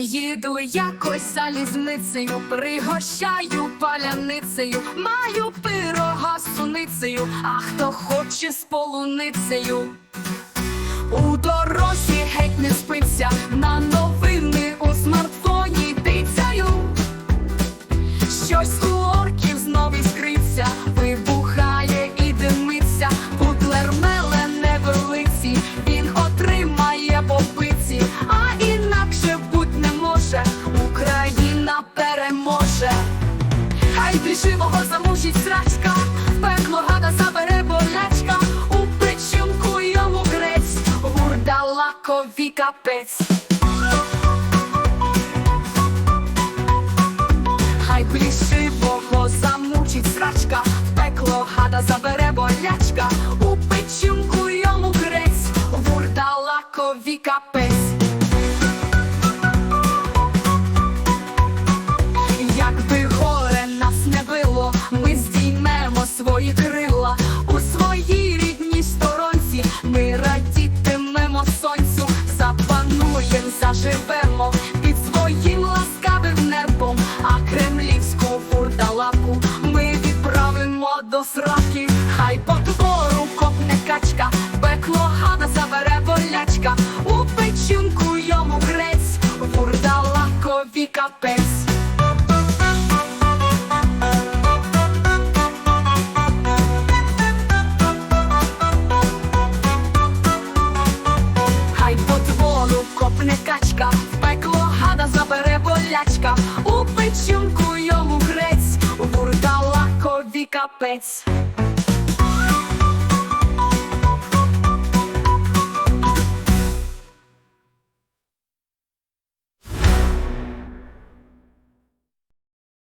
Їду якось залізницею, пригощаю паляницею, маю пирога з суницею, а хто хоче з полуницею. У дорозі геть не спиться, Хай живого замучить срачка, пекло гада забере болячка, у печінку йому грець, гурдалакові капець. Хай плішивого замучить срачка, пекло гада забере болячка, у печінку йому грець, гурдалакові капець. Запануєм, заживемо під своїм ласкавим небом, а кремлівську фурдалаку ми відправимо до сраки. Хай по двору копне качка, пекло гада забере болячка, у печінку йому грець, фурдалакові капець. Качка, в пекло гада забере болячка, у печінку йому грець, бурдалакові капець.